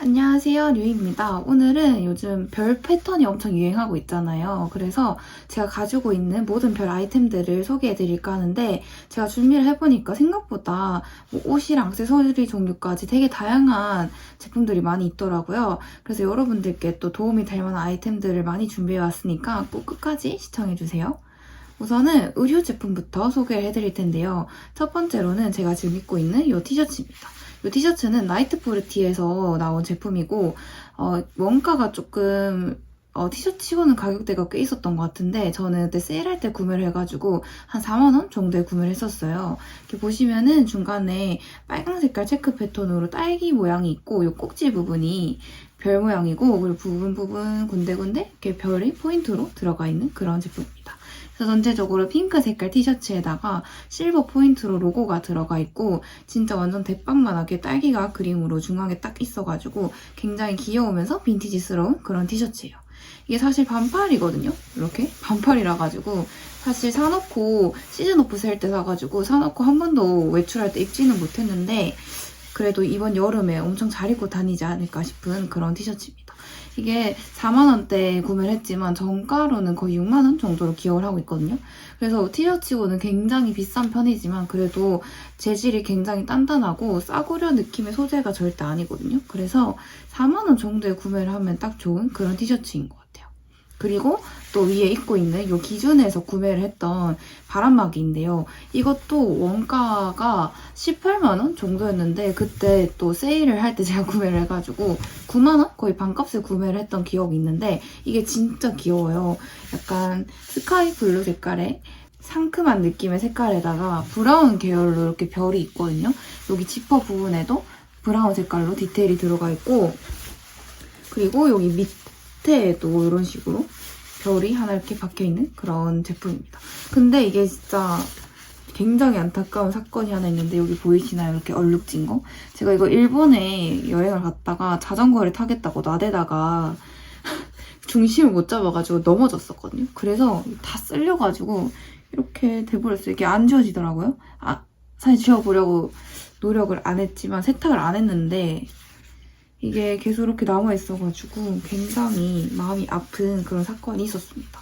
안녕하세요, 류입니다. 오늘은 요즘 별 패턴이 엄청 유행하고 있잖아요. 그래서 제가 가지고 있는 모든 별 아이템들을 소개해 드릴까 하는데 제가 준비를 해보니까 생각보다 뭐 옷이랑 액세서리 종류까지 되게 다양한 제품들이 많이 있더라고요. 그래서 여러분들께 또 도움이 될 만한 아이템들을 많이 준비해 왔으니까 꼭 끝까지 시청해 주세요. 우선은 의류 제품부터 소개를 해드릴 텐데요. 첫 번째로는 제가 지금 입고 있는 이 티셔츠입니다. 이 티셔츠는 나이트 포르티에서 나온 제품이고 어, 원가가 조금 어, 티셔츠 치고는 가격대가 꽤 있었던 것 같은데 저는 그때 세일할 때 구매를 해가지고 한 4만원 정도에 구매를 했었어요. 이렇게 보시면은 중간에 빨강 색깔 체크 패턴으로 딸기 모양이 있고 이 꼭지 부분이 별 모양이고 그리고 부분 부분 군데군데 이렇게 별이 포인트로 들어가 있는 그런 제품입니다. 그래서 전체적으로 핑크 색깔 티셔츠에다가 실버 포인트로 로고가 들어가 있고 진짜 완전 대빵만하게 딸기가 그림으로 중앙에 딱 있어가지고 굉장히 귀여우면서 빈티지스러운 그런 티셔츠예요. 이게 사실 반팔이거든요. 이렇게 반팔이라 가지고 사실 사놓고 시즌 오프 셀 때 사가지고 사놓고 한 번도 외출할 때 입지는 못했는데 그래도 이번 여름에 엄청 잘 입고 다니지 않을까 싶은 그런 티셔츠입니다. 이게 4만원대 구매를 했지만 정가로는 거의 6만원 정도로 기억을 하고 있거든요. 그래서 티셔츠고는 굉장히 비싼 편이지만 그래도 재질이 굉장히 단단하고 싸구려 느낌의 소재가 절대 아니거든요. 그래서 4만원 정도에 구매를 하면 딱 좋은 그런 티셔츠인 것 같아요. 그리고 또 위에 입고 있는 이 기준에서 구매를 했던 바람막이인데요. 이것도 원가가 18만원 정도였는데 그때 또 세일을 할 때 제가 구매를 해가지고 9만원? 거의 반값에 구매를 했던 기억이 있는데 이게 진짜 귀여워요. 약간 스카이 블루 색깔의 상큼한 느낌의 색깔에다가 브라운 계열로 이렇게 별이 있거든요. 여기 지퍼 부분에도 브라운 색깔로 디테일이 들어가 있고 그리고 여기 밑 에도 이런 식으로 별이 하나 이렇게 박혀있는 그런 제품입니다. 근데 이게 진짜 굉장히 안타까운 사건이 하나 있는데 여기 보이시나요? 이렇게 얼룩진 거? 제가 이거 일본에 여행을 갔다가 자전거를 타겠다고 나대다가 중심을 못 잡아가지고 넘어졌었거든요. 그래서 다 쓸려가지고 이렇게 돼버렸어요. 이게 안 지워지더라고요. 아, 사실 지워보려고 노력을 안 했지만 세탁을 안 했는데 이게 계속 이렇게 남아있어가지고 굉장히 마음이 아픈 그런 사건이 있었습니다.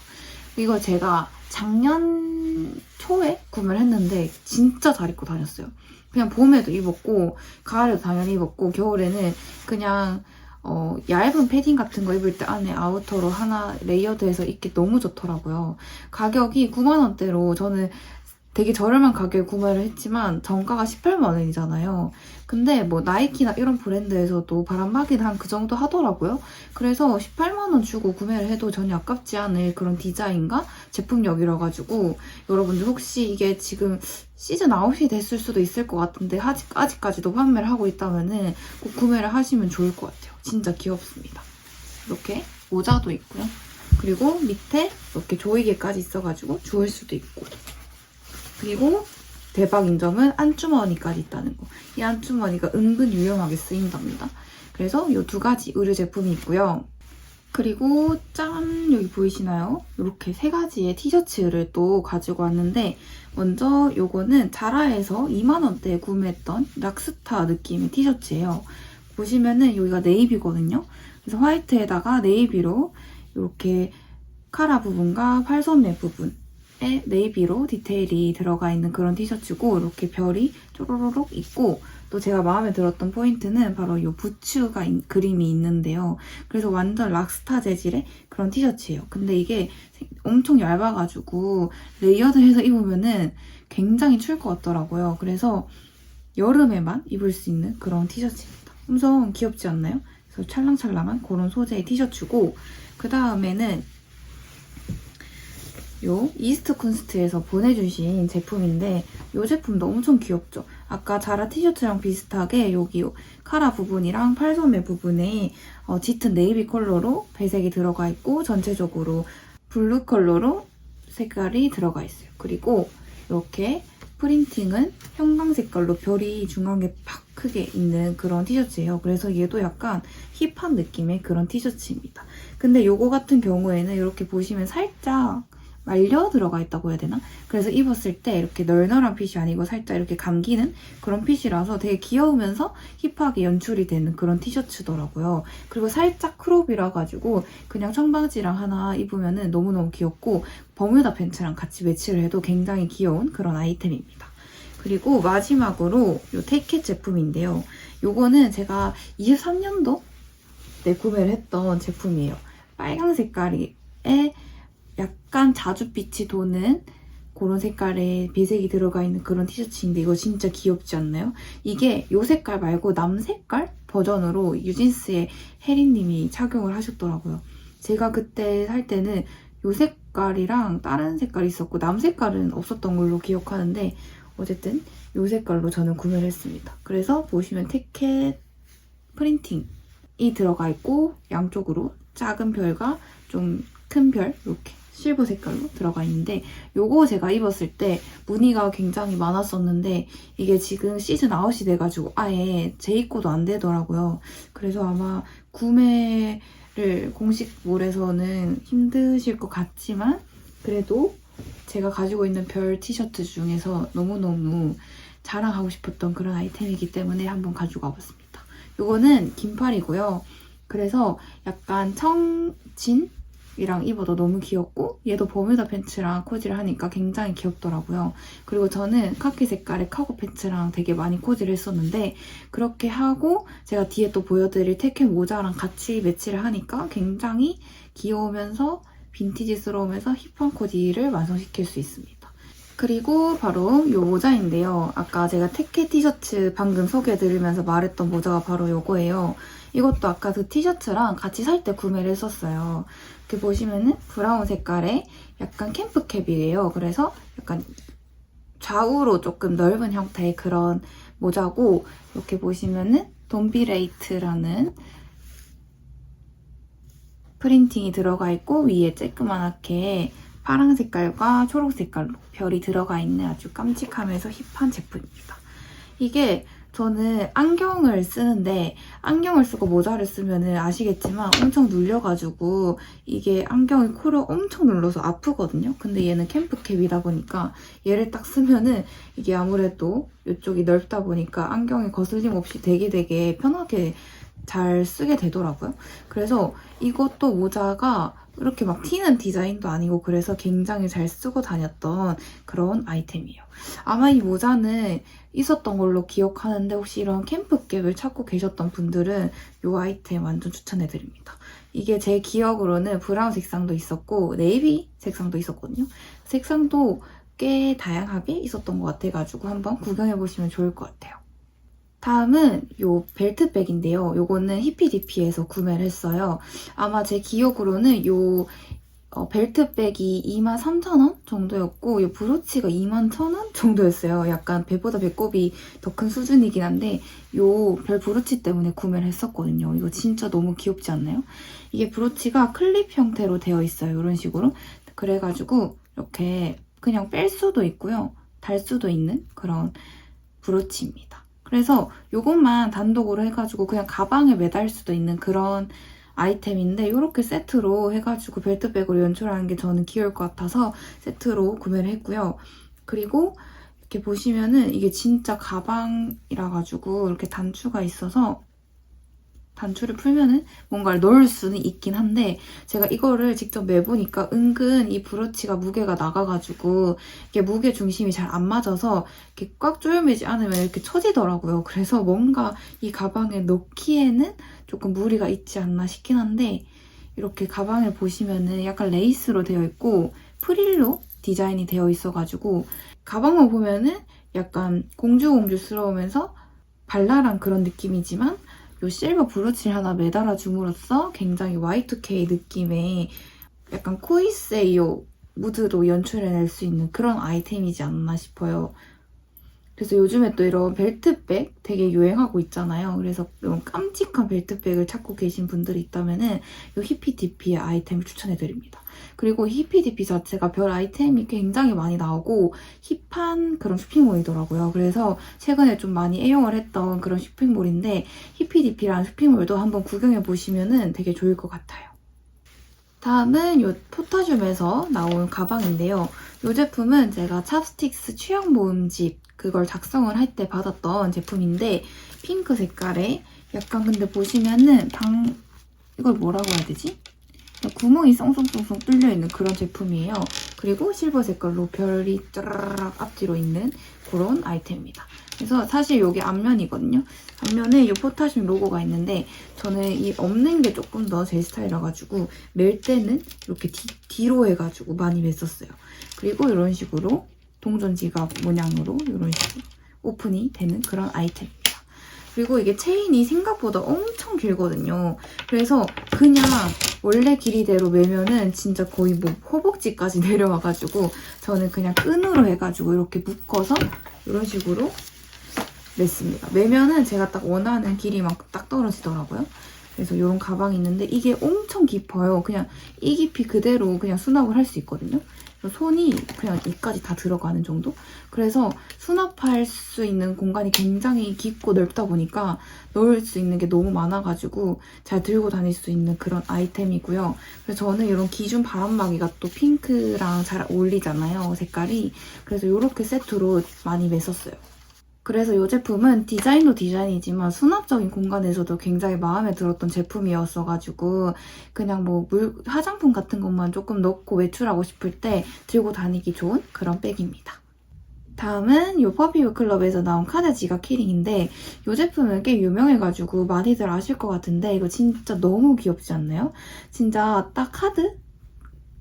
이거 제가 작년 초에 구매를 했는데 진짜 잘 입고 다녔어요. 그냥 봄에도 입었고 가을에도 당연히 입었고 겨울에는 그냥 어, 얇은 패딩 같은 거 입을 때 안에 아우터로 하나 레이어드해서 입기 너무 좋더라고요. 가격이 9만 원대로 저는 되게 저렴한 가격에 구매를 했지만 정가가 18만 원이잖아요. 근데 뭐 나이키나 이런 브랜드에서도 바람막이는 한 그 정도 하더라고요. 그래서 18만 원 주고 구매를 해도 전혀 아깝지 않을 그런 디자인과 제품력이라 가지고 여러분들 혹시 이게 지금 시즌 아웃이 됐을 수도 있을 것 같은데 아직, 아직까지도 판매를 하고 있다면은 꼭 구매를 하시면 좋을 것 같아요. 진짜 귀엽습니다. 이렇게 모자도 있고요. 그리고 밑에 이렇게 조이개까지 있어가지고 주울 수도 있고 그리고 대박인 점은 안주머니까지 있다는 거. 이 안주머니가 은근 유용하게 쓰인답니다. 그래서 이 두 가지 의류 제품이 있고요. 그리고 짠! 여기 보이시나요? 이렇게 세 가지의 티셔츠를 또 가지고 왔는데 먼저 요거는 자라에서 2만원대에 구매했던 락스타 느낌의 티셔츠예요. 보시면은 여기가 네이비거든요. 그래서 화이트에다가 네이비로 이렇게 카라 부분과 팔소매 부분 에 네이비로 디테일이 들어가 있는 그런 티셔츠고 이렇게 별이 쪼로로록 있고 또 제가 마음에 들었던 포인트는 바로 이 부츠가 인- 그림이 있는데요. 그래서 완전 락스타 재질의 그런 티셔츠예요. 근데 이게 엄청 얇아가지고 레이어드해서 입으면은 굉장히 추울 것 같더라고요. 그래서 여름에만 입을 수 있는 그런 티셔츠입니다. 엄청 귀엽지 않나요? 그래서 찰랑찰랑한 그런 소재의 티셔츠고 그 다음에는 요 이스트 쿤스트에서 보내주신 제품인데 이 제품도 엄청 귀엽죠? 아까 자라 티셔츠랑 비슷하게 여기 카라 부분이랑 팔소매 부분에 어, 짙은 네이비 컬러로 배색이 들어가 있고 전체적으로 블루 컬러로 색깔이 들어가 있어요. 그리고 이렇게 프린팅은 형광 색깔로 별이 중앙에 팍 크게 있는 그런 티셔츠예요. 그래서 얘도 약간 힙한 느낌의 그런 티셔츠입니다. 근데 요거 같은 경우에는 이렇게 보시면 살짝 말려 들어가 있다고 해야 되나? 그래서 입었을 때 이렇게 널널한 핏이 아니고 살짝 이렇게 감기는 그런 핏이라서 되게 귀여우면서 힙하게 연출이 되는 그런 티셔츠더라고요. 그리고 살짝 크롭이라 가지고 그냥 청바지랑 하나 입으면 너무너무 귀엽고 버뮤다 팬츠랑 같이 매치를 해도 굉장히 귀여운 그런 아이템입니다. 그리고 마지막으로 이 테이켓 제품인데요. 요거는 제가 23년도 때 구매를 했던 제품이에요. 빨강 색깔에 약간 자줏빛이 도는 그런 색깔의 배색이 들어가 있는 그런 티셔츠인데 이거 진짜 귀엽지 않나요? 이게 이 색깔 말고 남 색깔 버전으로 유진스의 혜린님이 착용을 하셨더라고요. 제가 그때 살 때는 이 색깔이랑 다른 색깔이 있었고 남 색깔은 없었던 걸로 기억하는데 어쨌든 이 색깔로 저는 구매를 했습니다. 그래서 보시면 티켓 프린팅이 들어가 있고 양쪽으로 작은 별과 좀 큰 별 이렇게 실버 색깔로 들어가 있는데 요거 제가 입었을 때 무늬가 굉장히 많았었는데 이게 지금 시즌 아웃이 돼가지고 아예 재입고도 안 되더라고요. 그래서 아마 구매를 공식몰에서는 힘드실 것 같지만 그래도 제가 가지고 있는 별 티셔츠 중에서 너무너무 자랑하고 싶었던 그런 아이템이기 때문에 한번 가지고 와봤습니다. 요거는 긴팔이고요. 그래서 약간 청진? 이랑 입어도 너무 귀엽고 얘도 버뮤다 팬츠랑 코디를 하니까 굉장히 귀엽더라고요. 그리고 저는 카키 색깔의 카고 팬츠랑 되게 많이 코디를 했었는데 그렇게 하고 제가 뒤에 또 보여드릴 테켄 모자랑 같이 매치를 하니까 굉장히 귀여우면서 빈티지스러우면서 힙한 코디를 완성시킬 수 있습니다. 그리고 바로 이 모자인데요. 아까 제가 테케 티셔츠 방금 소개해드리면서 말했던 모자가 바로 이거예요. 이것도 아까 그 티셔츠랑 같이 살 때 구매를 했었어요. 이렇게 보시면은 브라운 색깔의 약간 캠프캡이에요. 그래서 약간 좌우로 조금 넓은 형태의 그런 모자고 이렇게 보시면은 돈비레이트라는 프린팅이 들어가 있고 위에 쬐끄만하게 파란 색깔과 초록 색깔로 별이 들어가 있는 아주 깜찍하면서 힙한 제품입니다. 이게 저는 안경을 쓰는데 안경을 쓰고 모자를 쓰면 아시겠지만 엄청 눌려가지고 이게 안경이 코를 엄청 눌러서 아프거든요. 근데 얘는 캠프캡이다 보니까 얘를 딱 쓰면은 이게 아무래도 이쪽이 넓다 보니까 안경이 거슬림 없이 되게 되게 편하게 잘 쓰게 되더라고요. 그래서 이것도 모자가 이렇게 막 튀는 디자인도 아니고 그래서 굉장히 잘 쓰고 다녔던 그런 아이템이에요. 아마 이 모자는 있었던 걸로 기억하는데 혹시 이런 캠프캡을 찾고 계셨던 분들은 이 아이템 완전 추천해드립니다. 이게 제 기억으로는 브라운 색상도 있었고 네이비 색상도 있었거든요. 색상도 꽤 다양하게 있었던 것 같아가지고 한번 구경해보시면 좋을 것 같아요. 다음은 요 벨트백인데요. 요거는 히피디피에서 구매를 했어요. 아마 제 기억으로는 요 어, 벨트백이 23,000원 정도였고 이 브로치가 21,000원 정도였어요. 약간 배보다 배꼽이 더 큰 수준이긴 한데 이별 브로치 때문에 구매를 했었거든요. 이거 진짜 너무 귀엽지 않나요? 이게 브로치가 클립 형태로 되어 있어요. 이런 식으로. 그래가지고 이렇게 그냥 뺄 수도 있고요. 달 수도 있는 그런 브로치입니다. 그래서 이것만 단독으로 해가지고 그냥 가방에 매달 수도 있는 그런 아이템인데 이렇게 세트로 해가지고 벨트백으로 연출하는 게 저는 귀여울 것 같아서 세트로 구매를 했고요. 그리고 이렇게 보시면은 이게 진짜 가방이라 가지고 이렇게 단추가 있어서 단추를 풀면은 뭔가를 넣을 수는 있긴 한데 제가 이거를 직접 매보니까 은근 이 브로치가 무게가 나가가지고 이게 무게 중심이 잘 안 맞아서 이렇게 꽉 조여매지 않으면 이렇게 처지더라고요. 그래서 뭔가 이 가방에 넣기에는 조금 무리가 있지 않나 싶긴 한데 이렇게 가방을 보시면은 약간 레이스로 되어 있고 프릴로 디자인이 되어 있어가지고 가방만 보면은 약간 공주공주스러우면서 발랄한 그런 느낌이지만 이 실버 브로치를 하나 매달아 줌으로써 굉장히 Y2K 느낌의 약간 코이세이오 무드로 연출해낼 수 있는 그런 아이템이지 않나 싶어요. 그래서 요즘에 또 이런 벨트백 되게 유행하고 있잖아요. 그래서 이런 깜찍한 벨트백을 찾고 계신 분들이 있다면 은 이 히피디피의 아이템을 추천해드립니다. 그리고 히피디피 자체가 별 아이템이 굉장히 많이 나오고 힙한 그런 쇼핑몰이더라고요. 그래서 최근에 좀 많이 애용을 했던 그런 쇼핑몰인데 히피디피라는 쇼핑몰도 한번 구경해 보시면 되게 좋을 것 같아요. 다음은 이 포타슘에서 나온 가방인데요. 이 제품은 제가 찹스틱스 취향 모음집 그걸 작성을 할 때 받았던 제품인데 핑크 색깔에 약간 근데 보시면은 방 이걸 뭐라고 해야 되지? 구멍이 썽썽썽썽 뚫려 있는 그런 제품이에요. 그리고 실버 색깔로 별이 짜라락 앞뒤로 있는 그런 아이템입니다. 그래서 사실 이게 앞면이거든요. 앞면에 이 포타슘 로고가 있는데 저는 이 없는 게 조금 더 제 스타일이라 가지고 멜 때는 이렇게 뒤, 로 해가지고 많이 맸었어요. 그리고 이런 식으로 동전 지갑 모양으로 이런 식으로 오픈이 되는 그런 아이템입니다. 그리고 이게 체인이 생각보다 엄청 길거든요. 그래서 그냥 원래 길이대로 매면은 진짜 거의 뭐 허벅지까지 내려와가지고 저는 그냥 끈으로 해가지고 이렇게 묶어서 이런 식으로 맸습니다. 매면은 제가 딱 원하는 길이만 딱 떨어지더라고요. 그래서 이런 가방이 있는데 이게 엄청 깊어요. 그냥 이 깊이 그대로 그냥 수납을 할 수 있거든요. 손이 그냥 이까지 다 들어가는 정도? 그래서 수납할 수 있는 공간이 굉장히 깊고 넓다 보니까 넣을 수 있는 게 너무 많아가지고 잘 들고 다닐 수 있는 그런 아이템이고요. 그래서 저는 이런 기준 바람막이가 또 핑크랑 잘 어울리잖아요, 색깔이. 그래서 이렇게 세트로 많이 맸었어요. 그래서 이 제품은 디자인도 디자인이지만 수납적인 공간에서도 굉장히 마음에 들었던 제품이었어가지고 그냥 뭐 물, 화장품 같은 것만 조금 넣고 외출하고 싶을 때 들고 다니기 좋은 그런 백입니다. 다음은 이 퍼비브 클럽에서 나온 카드 지갑 키링인데 이 제품은 꽤 유명해가지고 많이들 아실 것 같은데 이거 진짜 너무 귀엽지 않나요? 진짜 딱 카드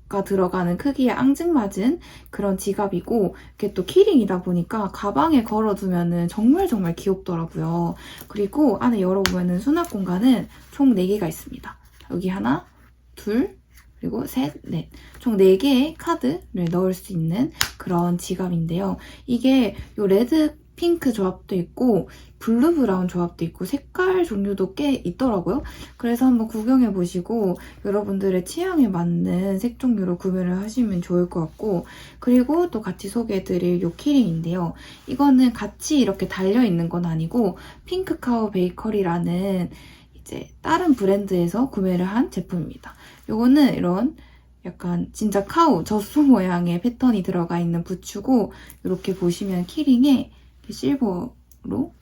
가 들어가는 크기에 앙증맞은 그런 지갑이고 이게 또 키링이다 보니까 가방에 걸어두면 정말 정말 귀엽더라고요. 그리고 안에 열어보면 수납 공간은 총 4개가 있습니다. 여기 하나, 둘, 그리고 셋, 넷. 총 4개의 카드를 넣을 수 있는 그런 지갑인데요. 이게 요 레드 핑크 조합도 있고 블루 브라운 조합도 있고 색깔 종류도 꽤 있더라고요. 그래서 한번 구경해 보시고 여러분들의 취향에 맞는 색 종류로 구매를 하시면 좋을 것 같고 그리고 또 같이 소개해 드릴 요 키링인데요. 이거는 같이 이렇게 달려 있는 건 아니고 핑크카우 베이커리라는 이제 다른 브랜드에서 구매를 한 제품입니다. 요거는 이런 약간 진짜 카우 젖소 모양의 패턴이 들어가 있는 부츠고 이렇게 보시면 키링에 실버로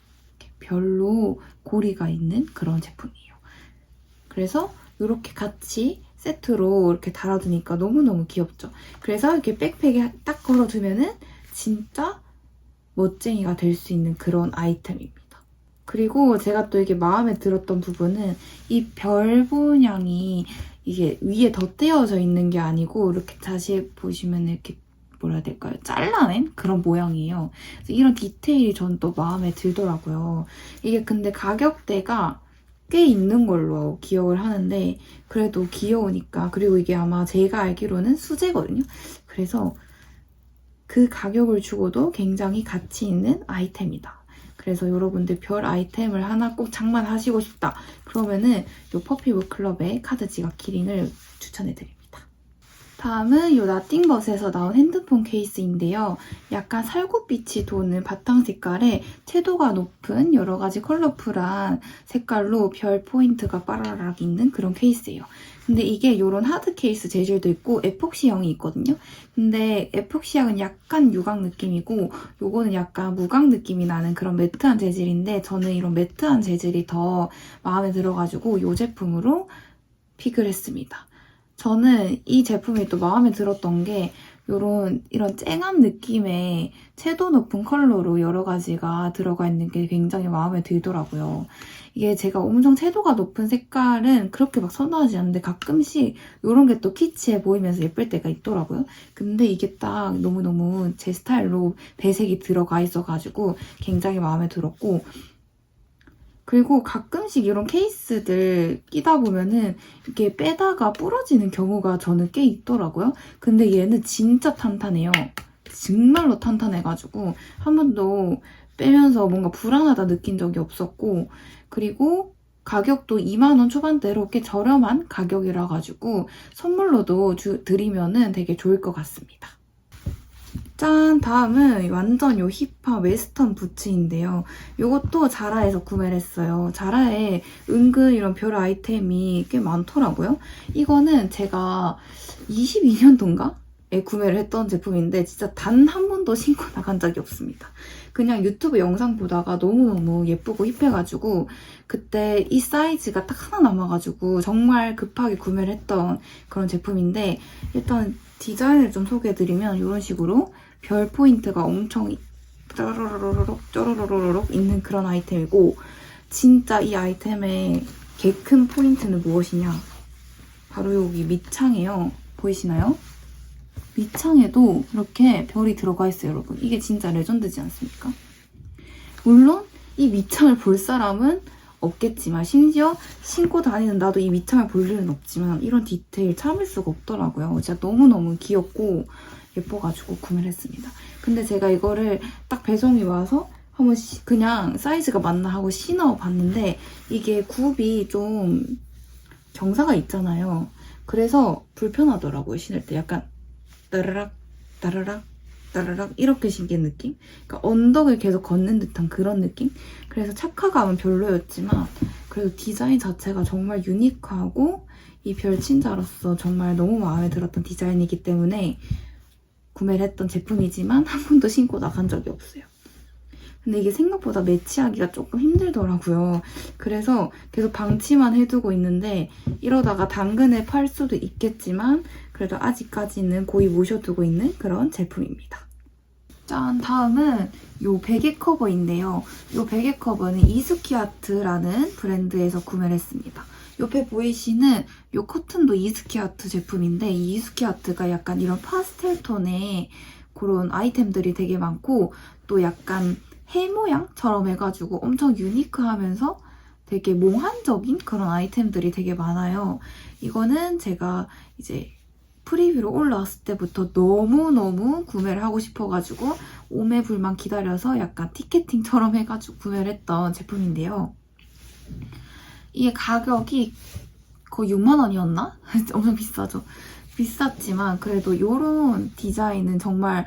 별로 고리가 있는 그런 제품이에요. 그래서 이렇게 같이 세트로 이렇게 달아두니까 너무너무 귀엽죠. 그래서 이렇게 백팩에 딱 걸어두면은 진짜 멋쟁이가 될 수 있는 그런 아이템입니다. 그리고 제가 또 이게 마음에 들었던 부분은 이 별 분양이 이게 위에 덧대어져 있는 게 아니고 이렇게 다시 보시면 이렇게 뭐라 해야 될까요? 잘라낸 그런 모양이에요. 이런 디테일이 전 또 마음에 들더라고요. 이게 근데 가격대가 꽤 있는 걸로 기억을 하는데 그래도 귀여우니까 그리고 이게 아마 제가 알기로는 수제거든요. 그래서 그 가격을 주고도 굉장히 가치 있는 아이템이다. 그래서 여러분들 별 아이템을 하나 꼭 장만하시고 싶다. 그러면은 이 퍼피브 클럽의 카드 지갑 키링을 추천해드립니 다. 다음은 이 나띵벗에서 나온 핸드폰 케이스인데요. 약간 살구빛이 도는 바탕 색깔에 채도가 높은 여러 가지 컬러풀한 색깔로 별 포인트가 빠라락 있는 그런 케이스예요. 근데 이게 이런 하드 케이스 재질도 있고 에폭시형이 있거든요. 근데 에폭시형은 약간 유광 느낌이고 요거는 약간 무광 느낌이 나는 그런 매트한 재질인데 저는 이런 매트한 재질이 더 마음에 들어가지고 이 제품으로 픽을 했습니다. 저는 이 제품이 또 마음에 들었던 게 이런 이런 쨍한 느낌의 채도 높은 컬러로 여러 가지가 들어가 있는 게 굉장히 마음에 들더라고요. 이게 제가 엄청 채도가 높은 색깔은 그렇게 막 선호하지 않는데 가끔씩 이런 게 또 키치해 보이면서 예쁠 때가 있더라고요. 근데 이게 딱 너무너무 제 스타일로 배색이 들어가 있어가지고 굉장히 마음에 들었고 그리고 가끔씩 이런 케이스들 끼다 보면은 이게 빼다가 부러지는 경우가 저는 꽤 있더라고요. 근데 얘는 진짜 탄탄해요. 정말로 탄탄해가지고 한 번도 빼면서 뭔가 불안하다 느낀 적이 없었고 그리고 가격도 2만원 초반대로 꽤 저렴한 가격이라 가지고 선물로도 주, 드리면은 되게 좋을 것 같습니다. 짠! 다음은 완전 요 힙한 웨스턴 부츠인데요. 요것도 자라에서 구매를 했어요. 자라에 은근 이런 별 아이템이 꽤 많더라고요. 이거는 제가 22년도인가? 에 구매를 했던 제품인데 진짜 단 한 번도 신고 나간 적이 없습니다. 그냥 유튜브 영상 보다가 너무너무 예쁘고 힙해가지고 그때 이 사이즈가 딱 하나 남아가지고 정말 급하게 구매를 했던 그런 제품인데 일단 디자인을 좀 소개해드리면 이런 식으로 별 포인트가 엄청 쪼로로로록 쪼로로로록 있는 그런 아이템이고 진짜 이 아이템의 개 큰 포인트는 무엇이냐 바로 여기 밑창이에요 보이시나요? 밑창에도 이렇게 별이 들어가 있어요 여러분 이게 진짜 레전드지 않습니까? 물론 이 밑창을 볼 사람은 없겠지만 심지어 신고 다니는 나도 이 밑창을 볼 일은 없지만 이런 디테일 참을 수가 없더라고요 진짜 너무너무 귀엽고 예뻐가지고 구매를 했습니다 근데 제가 이거를 딱 배송이 와서 한번 시- 그냥 사이즈가 맞나 하고 신어봤는데 이게 굽이 좀 경사가 있잖아요 그래서 불편하더라고요 신을 때 약간 따르락 따르락 따르락 이렇게 신기한 느낌? 그러니까 언덕을 계속 걷는 듯한 그런 느낌? 그래서 착화감은 별로였지만 그래도 디자인 자체가 정말 유니크하고 이 별친자로서 정말 너무 마음에 들었던 디자인이기 때문에 구매를 했던 제품이지만 한 번도 신고 나간 적이 없어요. 근데 이게 생각보다 매치하기가 조금 힘들더라고요. 그래서 계속 방치만 해두고 있는데 이러다가 당근에 팔 수도 있겠지만 그래도 아직까지는 고이 모셔두고 있는 그런 제품입니다. 짠! 다음은 요 베개 커버인데요. 요 베개 커버는 이스키아트라는 브랜드에서 구매를 했습니다. 옆에 보이시는 요 커튼도 이스키아트 제품인데 이 이스키아트가 약간 이런 파스텔 톤의 그런 아이템들이 되게 많고 또 약간 해 모양처럼 해가지고 엄청 유니크하면서 되게 몽환적인 그런 아이템들이 되게 많아요. 이거는 제가 이제 프리뷰로 올라왔을 때부터 너무너무 구매를 하고 싶어가지고 오매불만 기다려서 약간 티켓팅처럼 해가지고 구매를 했던 제품인데요. 이게 가격이 거의 6만 원이었나? 엄청 비싸죠. 비쌌지만 그래도 이런 디자인은 정말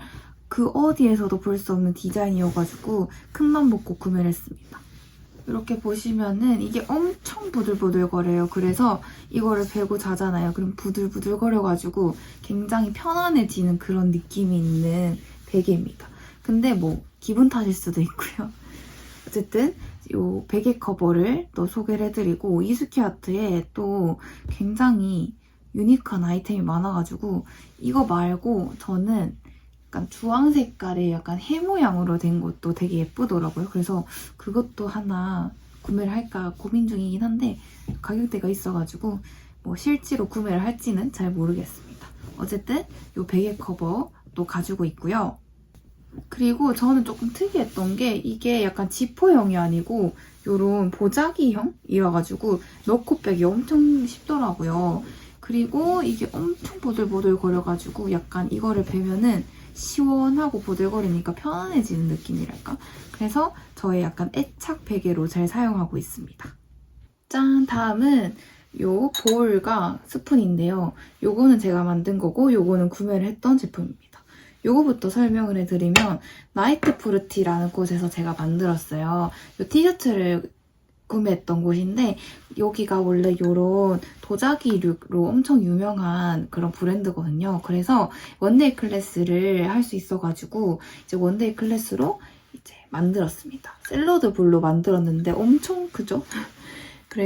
그 어디에서도 볼 수 없는 디자인이어가지고 큰맘 먹고 구매를 했습니다. 이렇게 보시면은 이게 엄청 부들부들 거려요. 그래서 이거를 베고 자잖아요. 그럼 부들부들 거려가지고 굉장히 편안해지는 그런 느낌이 있는 베개입니다. 근데 뭐 기분 탓일 수도 있고요. 어쨌든 이 베개 커버를 또 소개를 해드리고 이스키아트에 또 굉장히 유니크한 아이템이 많아가지고 이거 말고 저는 약간 주황 색깔의 약간 해 모양으로 된 것도 되게 예쁘더라고요. 그래서 그것도 하나 구매를 할까 고민 중이긴 한데 가격대가 있어가지고 뭐 실제로 구매를 할지는 잘 모르겠습니다. 어쨌든 이 베개 커버도 가지고 있고요. 그리고 저는 조금 특이했던 게 이게 약간 지퍼형이 아니고 요런 보자기형이어가지고 넣고 빼기 엄청 쉽더라고요. 그리고 이게 엄청 보들보들 거려가지고 약간 이거를 베면은 시원하고 보들거리니까 편안해지는 느낌이랄까? 그래서 저의 약간 애착 베개로 잘 사용하고 있습니다. 짠! 다음은 요 볼과 스푼인데요. 요거는 제가 만든 거고 요거는 구매를 했던 제품입니다. 요거부터 설명을 해드리면 나이트 프루티라는 곳에서 제가 만들었어요. 요 티셔츠를 구매했던 곳인데 여기가 원래 요런 도자기류로 엄청 유명한 그런 브랜드거든요. 그래서 원데이 클래스를 할 수 있어가지고 이제 원데이 클래스로 이제 만들었습니다. 샐러드 볼로 만들었는데 엄청 크죠?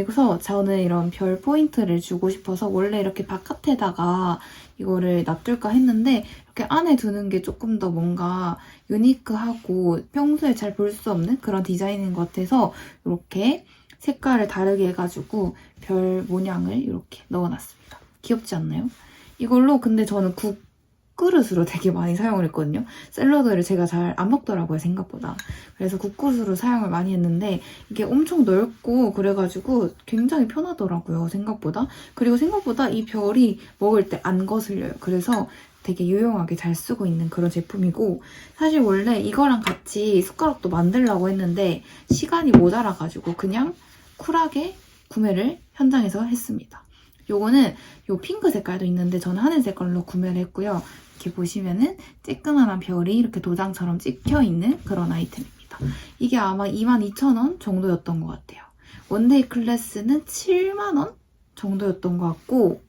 그래서 저는 이런 별 포인트를 주고 싶어서 원래 이렇게 바깥에다가 이거를 놔둘까 했는데 이렇게 안에 두는 게 조금 더 뭔가 유니크하고 평소에 잘 볼 수 없는 그런 디자인인 것 같아서 이렇게 색깔을 다르게 해가지고 별 모양을 이렇게 넣어놨습니다. 귀엽지 않나요? 이걸로 근데 저는 국 그릇으로 되게 많이 사용을 했거든요. 샐러드를 제가 잘 안 먹더라고요, 생각보다. 그래서 국그릇으로 사용을 많이 했는데 이게 엄청 넓고 그래가지고 굉장히 편하더라고요, 생각보다. 그리고 생각보다 이 별이 먹을 때 안 거슬려요. 그래서 되게 유용하게 잘 쓰고 있는 그런 제품이고 사실 원래 이거랑 같이 숟가락도 만들려고 했는데 시간이 모자라가지고 그냥 쿨하게 구매를 현장에서 했습니다. 요거는 요 핑크 색깔도 있는데 저는 하늘 색깔로 구매를 했고요. 이렇게 보시면은 쬐끄만한 별이 이렇게 도장처럼 찍혀 있는 그런 아이템입니다. 이게 아마 22,000원 정도였던 것 같아요. 원데이 클래스는 7만원 정도였던 것 같고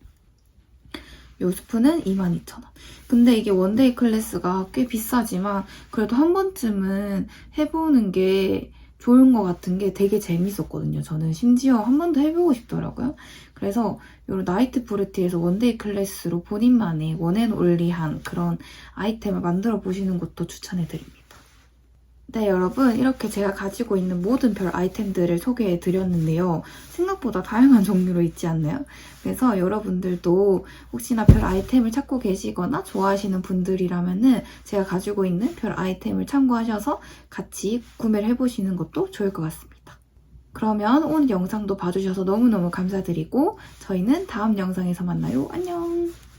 요 스프는 22,000원. 근데 이게 원데이 클래스가 꽤 비싸지만 그래도 한 번쯤은 해보는 게 좋은 것 같은 게 되게 재밌었거든요. 저는 심지어 한 번 더 해보고 싶더라고요. 그래서 요 나이트 프루티에서 원데이 클래스로 본인만의 원앤 올리한 그런 아이템을 만들어 보시는 것도 추천해드립니다. 네, 여러분. 이렇게 제가 가지고 있는 모든 별 아이템들을 소개해 드렸는데요. 생각보다 다양한 종류로 있지 않나요? 그래서 여러분들도 혹시나 별 아이템을 찾고 계시거나 좋아하시는 분들이라면은 제가 가지고 있는 별 아이템을 참고하셔서 같이 구매를 해보시는 것도 좋을 것 같습니다. 그러면 오늘 영상도 봐주셔서 너무너무 감사드리고 저희는 다음 영상에서 만나요. 안녕!